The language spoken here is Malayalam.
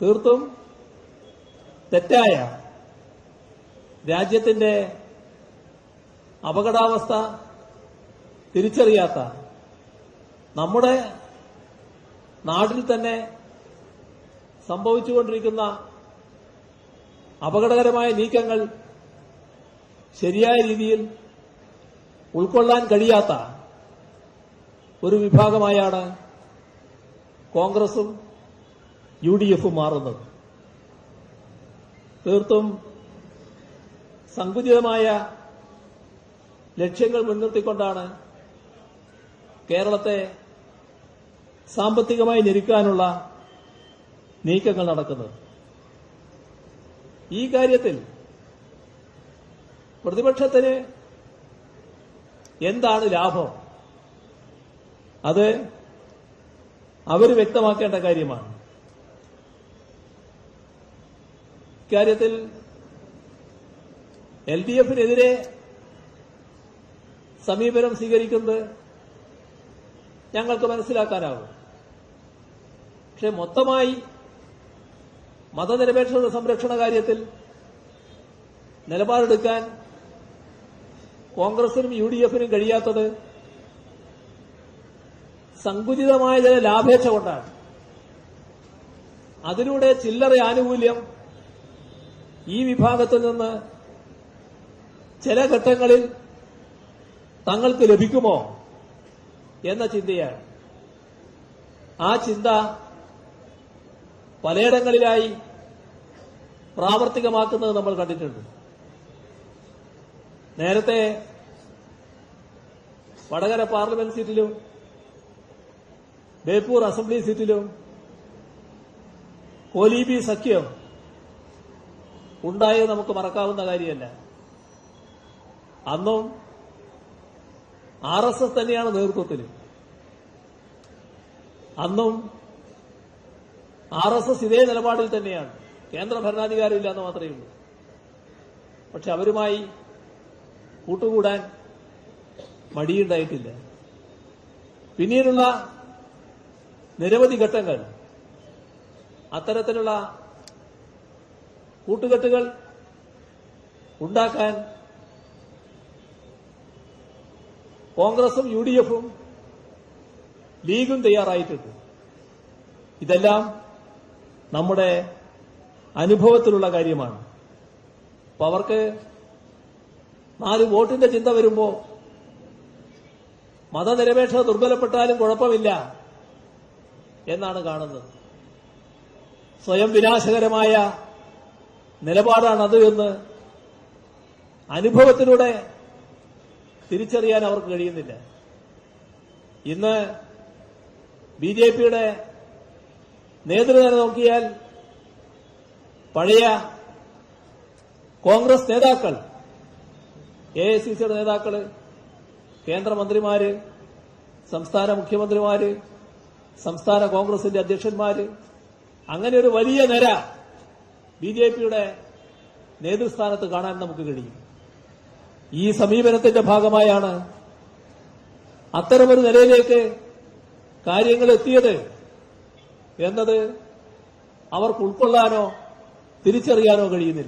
തീർത്തും തെറ്റായ രാജ്യത്തിന്റെ അപകടാവസ്ഥ തിരിച്ചറിയാത്ത നമ്മുടെ നാട്ടിൽ തന്നെ സംഭവിച്ചുകൊണ്ടിരിക്കുന്ന അപകടകരമായ നീക്കങ്ങൾ ശരിയായ രീതിയിൽ ഉൾക്കൊള്ളാൻ കഴിയാത്ത ഒരു വിഭാഗമായാണ് കോൺഗ്രസും യു ഡി എഫ് മാറുന്നത്. തീർത്തും സങ്കുചിതമായ ലക്ഷ്യങ്ങൾ മുൻനിർത്തിക്കൊണ്ടാണ് കേരളത്തെ സാമ്പത്തികമായി ഞെരുക്കാനുള്ള നീക്കങ്ങൾ നടക്കുന്നത്. ഈ കാര്യത്തിൽ പ്രതിപക്ഷത്തിന് എന്താണ് ലാഭം? അത് അവർ വ്യക്തമാക്കേണ്ട കാര്യമാണ്. ഇക്കാര്യത്തിൽ എൽ ഡി എഫിനെതിരെ സമീപനം സ്വീകരിക്കുന്നത് ഞങ്ങൾക്ക് മനസ്സിലാക്കാനാവും പക്ഷെ മൊത്തമായി മതനിരപേക്ഷത സംരക്ഷണ കാര്യത്തിൽ നിലപാടെടുക്കാൻ കോൺഗ്രസിനും യു ഡി എഫിനും കഴിയാത്തത് സങ്കുചിതമായ ചില ലാഭേച്ഛ കൊണ്ടാണ്. അതിലൂടെ ചില്ലറ ആനുകൂല്യം ഈ വിഭാഗത്തിൽ നിന്ന് ചില ഘട്ടങ്ങളിൽ തങ്ങൾക്ക് ലഭിക്കുമോ എന്ന ചിന്തയാണ്. ആ ചിന്ത പലയിടങ്ങളിലായി പ്രാവർത്തികമാക്കുന്നത് നമ്മൾ കണ്ടിട്ടുണ്ട്. നേരത്തെ വടകര പാർലമെന്റ് സീറ്റിലും ബേപ്പൂർ അസംബ്ലി സീറ്റിലും കോലീബി സഖ്യം ഉണ്ടായത് നമുക്ക് മറക്കാവുന്ന കാര്യമല്ല. അന്നും ആർ എസ് എസ് തന്നെയാണ് നേതൃത്വത്തിൽ അന്നും ആർ എസ് എസ് ഇതേ നിലപാടിൽ തന്നെയാണ്. കേന്ദ്ര ഭരണാധികാരം ഇല്ല എന്ന് മാത്രമേ ഉള്ളൂ. പക്ഷെ അവരുമായി കൂട്ടുകൂടാൻ മടിയുണ്ടായിട്ടില്ല. പിന്നീടുള്ള നിരവധി ഘട്ടങ്ങൾ അത്തരത്തിലുള്ള കൂട്ടുകെട്ടുകൾ ഉണ്ടാക്കാൻ കോൺഗ്രസും യു ഡി എഫും ലീഗും തയ്യാറായിട്ടുണ്ട്. ഇതെല്ലാം നമ്മുടെ അനുഭവത്തിലുള്ള കാര്യമാണ്. അപ്പൊ അവർക്ക് നാല് വോട്ടിന്റെ ചിന്ത വരുമ്പോ മതനിരപേക്ഷത ദുർബലപ്പെട്ടാലും കുഴപ്പമില്ല എന്നാണ് കാണുന്നത്. സ്വയം വിനാശകരമായ നിലപാടാണത് എന്ന് അനുഭവത്തിലൂടെ തിരിച്ചറിയാൻ അവർക്ക് കഴിയുന്നില്ല. ഇന്ന് ബി ജെ പിയുടെ നേതൃനില നോക്കിയാൽ പഴയ കോൺഗ്രസ് നേതാക്കൾ എ ഐ സി സിയുടെ നേതാക്കൾ കേന്ദ്രമന്ത്രിമാര് സംസ്ഥാന മുഖ്യമന്ത്രിമാര് സംസ്ഥാന കോൺഗ്രസിന്റെ അധ്യക്ഷന്മാര് അങ്ങനെ ഒരു വലിയ നിര ബി ജെ പിയുടെ നേതൃസ്ഥാനത്ത് കാണാൻ നമുക്ക് കഴിയും. ഈ സമീപനത്തിന്റെ ഭാഗമായാണ് അത്തരമൊരു നിലയിലേക്ക് കാര്യങ്ങൾ എത്തിയത് എന്നത് അവർക്ക് ഉൾക്കൊള്ളാനോ തിരിച്ചറിയാനോ കഴിയുന്നില്ല.